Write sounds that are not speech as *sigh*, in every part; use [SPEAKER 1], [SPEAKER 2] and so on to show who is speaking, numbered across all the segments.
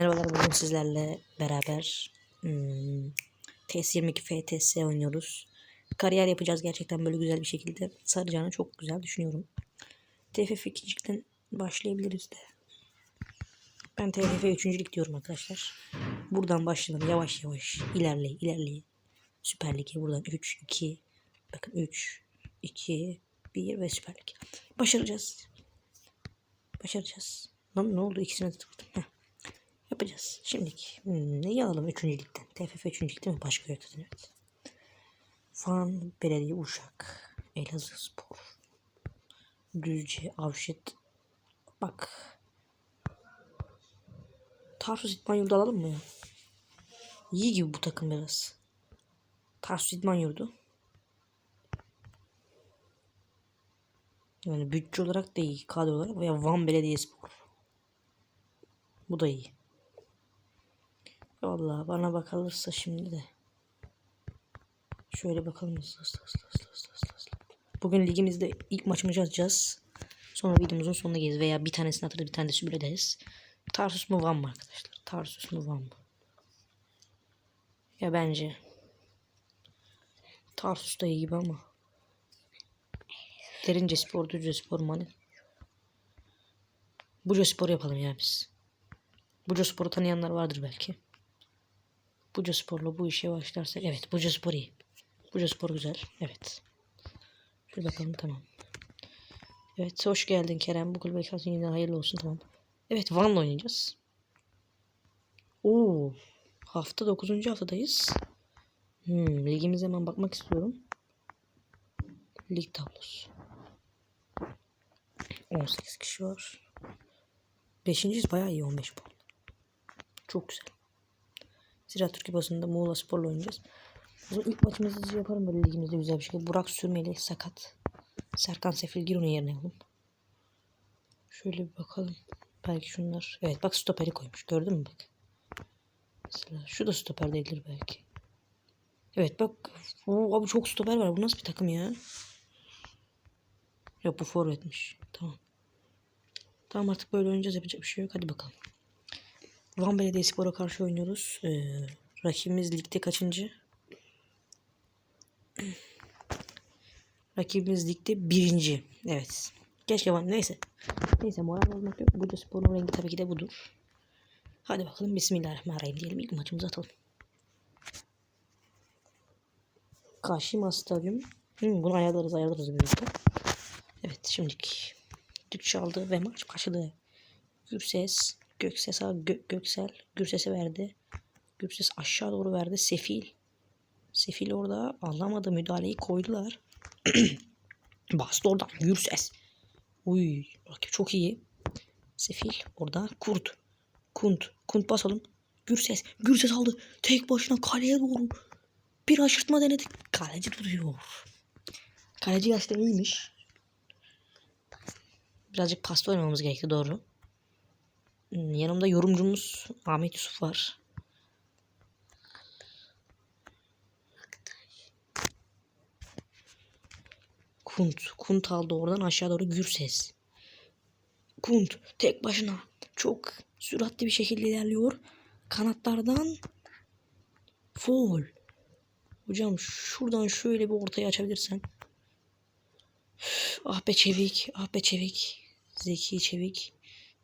[SPEAKER 1] Merhabalar bugün sizlerle beraber hmm, TS22 FTS oynuyoruz. Kariyer yapacağız gerçekten böyle güzel bir şekilde. Saracağını çok güzel düşünüyorum. TFF 2. başlayabiliriz de. Ben TFF 3. lig diyorum arkadaşlar. Buradan başlayalım yavaş yavaş ilerleye ilerleye. Süper Lig'e buradan 3, 2, bakın 3, 2, 1 ve Süper Lig. Başaracağız. Başaracağız. Lan ne oldu ikisine de tıkladım. Heh. Yapacağız. Şimdiki hmm, neyi alalım 3. ligden? TFF 3. lig değil mi? Başka zaten evet. Fan, Belediye Uşak, Elazığ Spor, Düzce, Avşet. Bak. Tarsus İdman Yurdu alalım mı? İyi gibi bu takım biraz. Tarsus İdman Yurdu. Yani bütçe olarak da iyi. Kadro olarak veya Van Belediyespor. Bu da iyi. Vallahi bana bakılırsa şimdi de. Şöyle bakalım hızlı hızlı hızlı hızlı hızlı hızlı. Bugün ligimizde ilk maçımızı atacağız. Sonra videomuzun sonuna geliriz veya bir tanesini atarız bir tane de ederiz. Tarsus mu Van mı arkadaşlar? Tarsus mu Van mı? Ya bence Tarsus da iyi gibi ama Derince Spor, Düzce Spor, Mani. Buca Spor yapalım ya biz. Buca Spor'u tanıyanlar vardır belki. Buca Spor'la bu işe başlarsak. Evet Buca Spor iyi. Buca Spor güzel. Evet. Şöyle bakalım tamam. Evet hoş geldin Kerem. Bu kulübe kalsın yine hayırlı olsun tamam. Evet Van'la oynayacağız. Oo, hafta 9. haftadayız. Hmm, ligimize hemen bakmak istiyorum. Lig tablosu. 18 kişi var. Beşinciyiz bayağı iyi 15 puan. Çok güzel. Zira Türkiye basında Muğla Spor'la oynayacağız. Zaman ilk maçımızı yaparım böyle ligimizde güzel bir şekilde. Burak Sürmeli sakat. Serkan Sefil gir onun yerine oğlum. Şöyle bir bakalım. Belki şunlar. Evet bak stoperi koymuş. Gördün mü bak. Mesela şu da stoper değildir belki. Evet bak. Oo, abi çok stoper var. Bu nasıl bir takım ya? Yok bu forvetmiş. Tamam. Tamam artık böyle oynayacağız. Yapacak bir şey yok. Hadi bakalım. Van Belediyespor'a karşı oynuyoruz. Ee, rakibimiz ligde kaçıncı? Rakibimiz ligde birinci. Evet. Keşke var. Neyse. Neyse moral bozmak yok. Bu da sporun rengi tabii ki de budur. Hadi bakalım. Bismillahirrahmanirrahim diyelim. İlk maçımızı atalım. Kaşima Stadyum. Hmm, bunu ayarlarız ayarlarız birlikte. Evet şimdiki düdük çaldı ve maç başladı. Gürses, Gökses Gö Göksel Gürses'e verdi. Gürses aşağı doğru verdi. Sefil. Sefil orada alamadı müdahaleyi koydular. *clears throat* Bastı oradan Gürses. Uy rakip çok iyi. Sefil orada kurt. Kunt. Kunt basalım. Gürses. Gürses aldı. Tek başına kaleye doğru. Bir aşırtma denedi. Kaleci duruyor. Kaleci gerçekten iyiymiş. Birazcık pasta oynamamız gerekti doğru. Yanımda yorumcumuz Ahmet Yusuf var. Kunt. Kunt aldı oradan aşağı doğru Gürses. Kunt tek başına çok süratli bir şekilde ilerliyor. Kanatlardan foul. Hocam şuradan şöyle bir ortaya açabilirsen. Ah be Çevik, ah be Çevik. Zeki Çevik.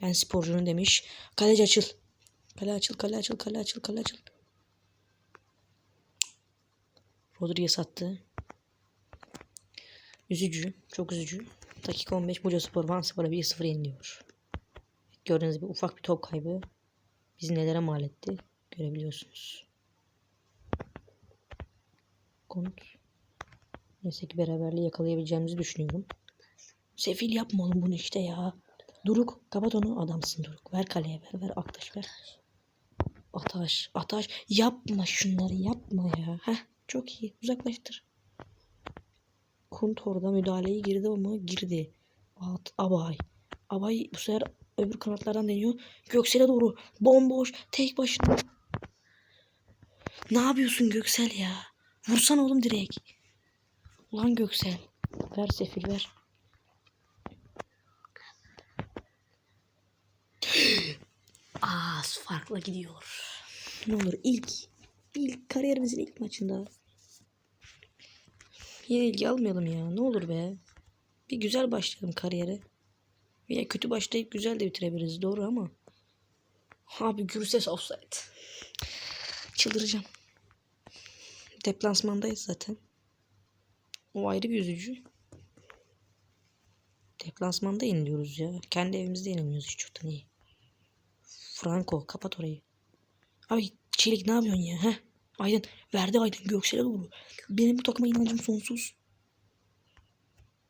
[SPEAKER 1] Ben sporcunun demiş. Kaleci açıl. Kale açıl, kale açıl, kale açıl, kale açıl. Rodriguez attı. Üzücü, çok üzücü. Dakika 15 Buca Spor Van Spor'a 1-0 yeniliyor. Gördüğünüz gibi ufak bir top kaybı bizi nelere mal etti görebiliyorsunuz. Konut. Neyse ki beraberliği yakalayabileceğimizi düşünüyorum. Sefil yapma oğlum bunu işte ya. Duruk kapat onu adamsın Duruk. Ver kaleye ver ver Aktaş ver. Ataş Ataş yapma şunları yapma ya. Heh çok iyi uzaklaştır. Kunt orada müdahaleyi girdi ama girdi. At, Abay. Abay bu sefer öbür kanatlardan deniyor. Göksel'e doğru bomboş tek başına. Ne yapıyorsun Göksel ya? Vursana oğlum direkt. Ulan Göksel. Ver Sefil ver. Az farkla gidiyor. Ne olur ilk ilk kariyerimizin ilk maçında yine ilgi almayalım ya. Ne olur be. Bir güzel başlayalım kariyere. Veya kötü başlayıp güzel de bitirebiliriz. Doğru ama. Abi Gürses offside. Çıldıracağım. Deplasmandayız zaten. O ayrı bir üzücü. Deplasmanda yeniliyoruz ya. Kendi evimizde yeniliyoruz hiç çoktan iyi. Franco kapat orayı. Abi Çelik ne yapıyorsun ya? Heh. Aydın verdi Aydın Göksel'e doğru. Benim bu takıma inancım sonsuz.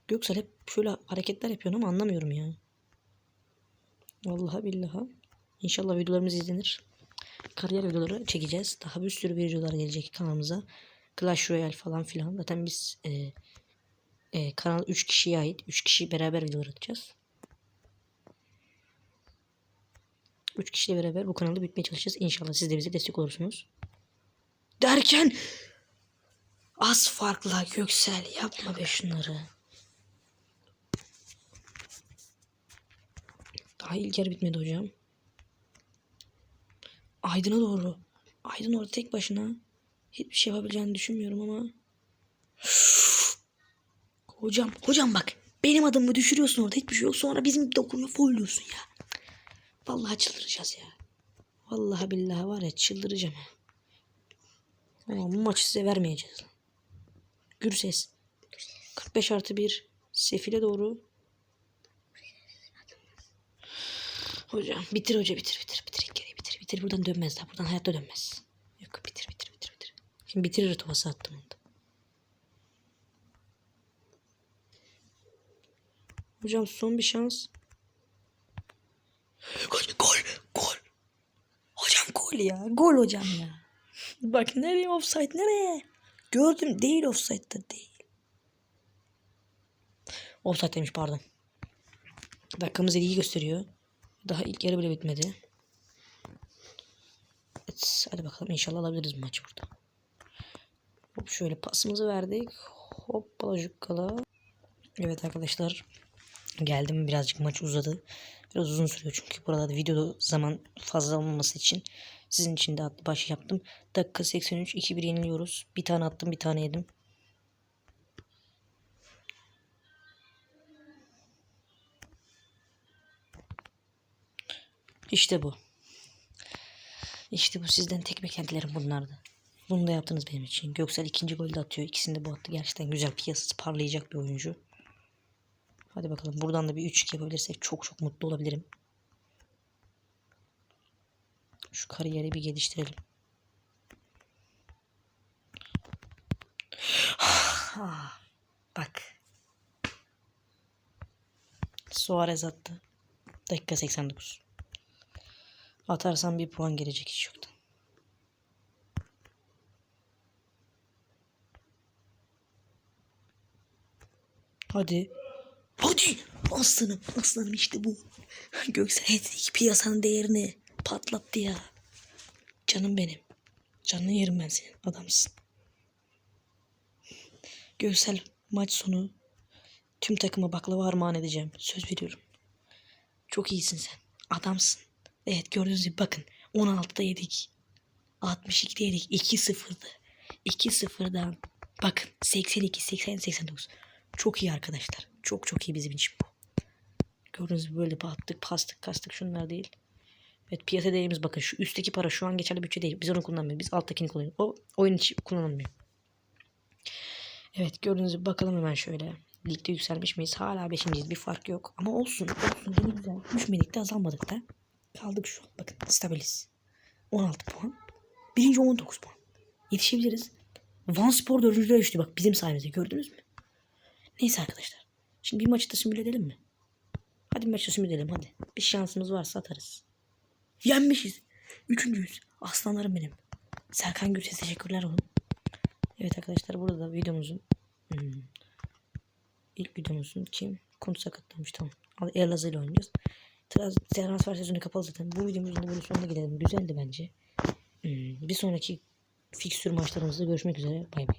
[SPEAKER 1] Göksel hep şöyle hareketler yapıyor ama anlamıyorum ya. Vallahi billahi. İnşallah videolarımız izlenir. Kariyer videoları çekeceğiz. Daha bir sürü videolar gelecek kanalımıza. Clash Royale falan filan. Zaten biz e, e, kanal 3 kişiye ait. 3 kişi beraber videolar atacağız. 3 kişiyle beraber bu kanalı büyütmeye çalışacağız. İnşallah siz de bize destek olursunuz. Derken az farkla Göksel yapma be şunları. Daha ilk yarı bitmedi hocam. Aydın'a doğru. Aydın orada tek başına. Hiçbir şey yapabileceğini düşünmüyorum ama. Hocam, hocam bak. Benim adımı düşürüyorsun orada hiçbir şey yok. Sonra bizim dokunuyor foyluyorsun ya. Vallahi çıldıracağız ya. Vallahi billahi var ya çıldıracağım ya. Ama bu maçı size vermeyeceğiz. Gürses. 45 artı 1. Sefile doğru. Hocam bitir hoca bitir bitir bitir ilk kere bitir bitir buradan dönmez daha buradan hayatta dönmez. Yok bitir bitir bitir bitir. Şimdi bitirir tuvası attım onu. Hocam son bir şans. Gol gol gol. Hocam gol ya gol hocam ya. Bak nereye offside nereye? Gördüm değil offside'da değil. Offside demiş pardon. Dakikamız iyi gösteriyor. Daha ilk yarı bile bitmedi. Hadi bakalım inşallah alabiliriz maçı burada. Hop şöyle pasımızı verdik. Hoppala jukkala. Evet arkadaşlar. Geldim birazcık maç uzadı. Biraz uzun sürüyor çünkü burada da videoda zaman fazla olmaması için sizin için de atlı baş yaptım. Dakika 83 2-1 yeniliyoruz. Bir tane attım bir tane yedim. İşte bu. İşte bu sizden tek beklentilerim bunlardı. Bunu da yaptınız benim için. Göksel ikinci golü de atıyor. İkisini de bu attı. Gerçekten güzel piyasası parlayacak bir oyuncu. Hadi bakalım buradan da bir 3-2 yapabilirsek çok çok mutlu olabilirim. Şu kariyeri bir geliştirelim. Bak. Suarez attı. Dakika 89. Atarsam bir puan gelecek hiç yoktan. Hadi. Hadi. Aslanım. Aslanım işte bu. Göksel Hedrik piyasanın değerini patlattı ya. Canım benim. Canını yerim ben senin. Adamsın. Göksel maç sonu tüm takıma baklava armağan edeceğim. Söz veriyorum. Çok iyisin sen. Adamsın. Evet gördüğünüz gibi bakın 16'da yedik. 62'de yedik. 2-0'dı. 2-0'dan bakın 82, 80, 89. Çok iyi arkadaşlar. Çok çok iyi bizim için bu. Gördüğünüz gibi böyle battık, pastık, kastık şunlar değil. Evet piyasa değerimiz bakın şu üstteki para şu an geçerli bütçe değil. Biz onu kullanmıyoruz. Biz alttakini kullanıyoruz. O oyun için kullanılmıyor. Evet gördüğünüz gibi bakalım hemen şöyle. Ligde yükselmiş miyiz? Hala 5.yiz. Bir fark yok. Ama olsun. Olsun. Yine güzel. Düşmedik de azalmadık da. Kaldık şu. Bakın stabiliz. 16 puan. Birinci 19 puan. Yetişebiliriz. Van Spor dördüncülüğe düştü. Bak bizim sayemizde gördünüz mü? Neyse arkadaşlar. Şimdi bir maçı da simüle edelim mi? Hadi bir maçı simüle edelim hadi. Bir şansımız varsa atarız. Yenmişiz. Üçüncüyüz. Aslanlarım benim. Serkan Gürses teşekkürler oğlum. Evet arkadaşlar burada da videomuzun hmm, ilk videomuzun kim? Kont sakatlamış tamam. Erlazı ile oynayacağız. Trans- Transfer sezonu kapalı zaten. Bu videomuzun da böyle sonuna gelelim. Güzeldi bence. Hmm, bir sonraki fikstür maçlarımızda görüşmek üzere. Bay bay.